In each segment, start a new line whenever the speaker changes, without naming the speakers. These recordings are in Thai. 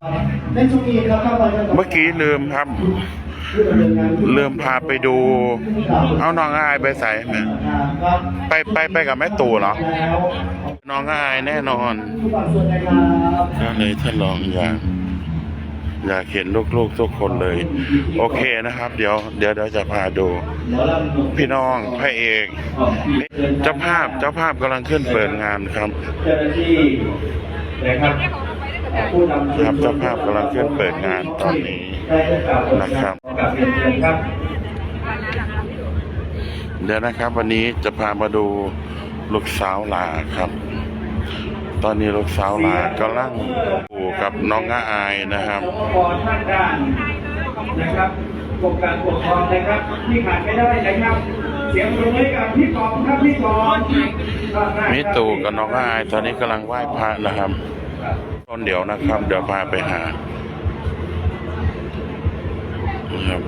เข้าไปก็
เมื่อกี้ลืมครับ ลืมพาไปดู เอาน้องอายไปใส่แม่
ครับ
ไปไปไปกับแม่ตู่เหรอ
แล้ว
น้องอายแน่นอน
ทุกบางส่วนนะครับ
ก็เลยทดลองอยากอยากเห็นลูกๆทุกคนเลย โอเคนะครับ เดี๋ยวเดี๋ยวเดี๋ยวจะพาดู
หมอลำ
พี่น้องพระเอกเจ้าภาพเจ้าภาพกำลังขึ้นเปิดงานครับ
เจ้าหน้าที่นะครับผู้นำ
ครับเจ้าภาพกำลังขึ้นเปิดงานตอนนี้
ได้ได้กล่าว
นะครับ
กับเรียนเชิญครับ
เดี๋ยวนะครับวันนี้จะพามาดูลูกสาวหลาครับ ตอนนี้ลูกสาวหลากำลังอยู่กับน้องอาอายนะครับ
สปปท่านด้านนะครับกรมการปกครองนะครับ ที่ขาดไม่ได้นะครับ เสียงปรบมือให้กับพี่กองครับพี่กอง
มิตู่กับน้องอาอาย ตอนนี้กำลังไหว้พระนะครับ ต้นเดี๋ยวนะครับ เดี๋ยวพาไปหานะครับ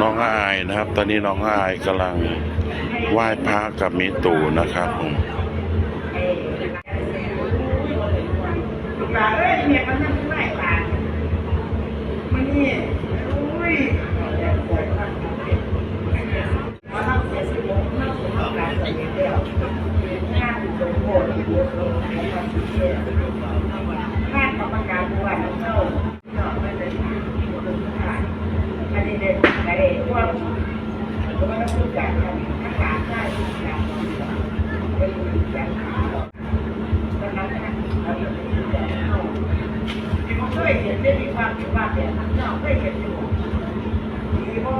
น้องอาอายนะครับ ตอนนี้น้องอาอายกำลังไหว้พระกับมิตูนะครับผม
ปลาเอ้ยเนี่ยมันนั่งไหว้ปลามันนี่อุ้ยมาทำเสียสิบโมงนั่งสมาธิเสร็จแล้ว งานสมโภชงานกรรมการบวเจ้าเนาะไม่ได้อันนี้เด็กไอ้พวกก็ไม่ต้องพูดกันถ้าการได้ทุกอย่างเป็นอย่างตอนนั้นเราจะเป็นอย่างเข้าผมเคยเห็นได้มีความคิดว่าแบบนั้นเนาะเคยเห็นอยู่ดีบ่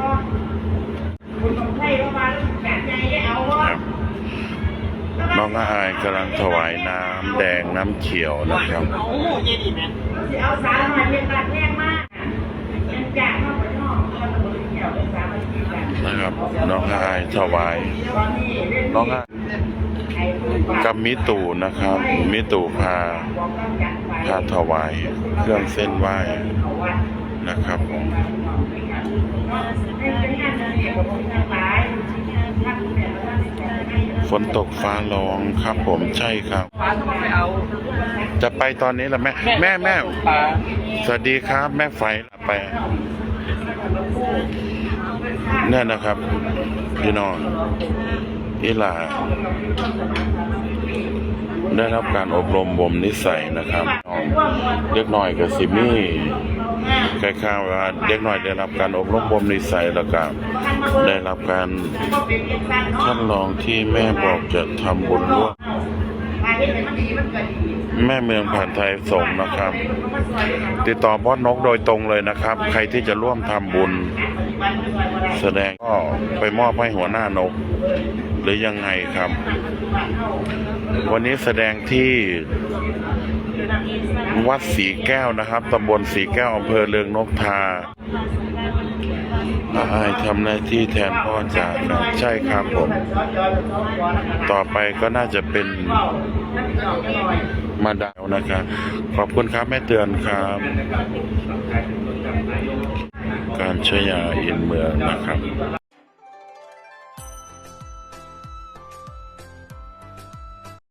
คุณต้องใช้เข้ามาแบบใหญ่ได้เน้
องอายกำลังถวายน้ำแดงน้ำเขียวนะครับ
เอาสารมาเย็นตัดแรงมากยังจากกว่าน้องก็ต้องบริเกี่ยวเป็นสารมาทีกันะ
ครับน้องอายถวาย
น้
องอา
ไอ้ผู้ว่า
กับมิตูนะครับ มิตูพาพาถวายเครื่องเส้นไหว้
เอาวัด
นะครับผม ฝนตกฟ้าร้องครับผมใช่ครับ
ฟ้าต้องไปเอา
จะไปตอนนี้แหละแม่ แม่แม่สวัสดีครับ แม่ไฟไป เนี่ยนะครับ พี่น้องอีหลาได้รับการอบรมบ่มนิสัยนะครับน้องเด็กน้อยกับซิมี่ คล้ายๆว่าเด็กน้อยได้รับการอบรมบ่มนิสัยแล้วก็ได้รับการทดลองที่แม่บอกจะทำบุญร่วมแม่เมืองผ่านไทยส่งนะครับ ติดต่อบอสนกโดยตรงเลยนะครับ ใครที่จะร่วมทำบุญ แสดงก็ไปมอบให้หัวหน้านก หรือยังไงครับ วันนี้แสดงที่วัดสีแก้วนะครับตำบลสีแก้วอำเภอเลืองนกทาอายทำหน้าที่แทนพ่อจาครับใช่ครับผม ต่อไปก็น่าจะเป็นมาดาวนะครับ ขอบคุณครับแม่เตือนครับ การชยาอินเมืองนะครับ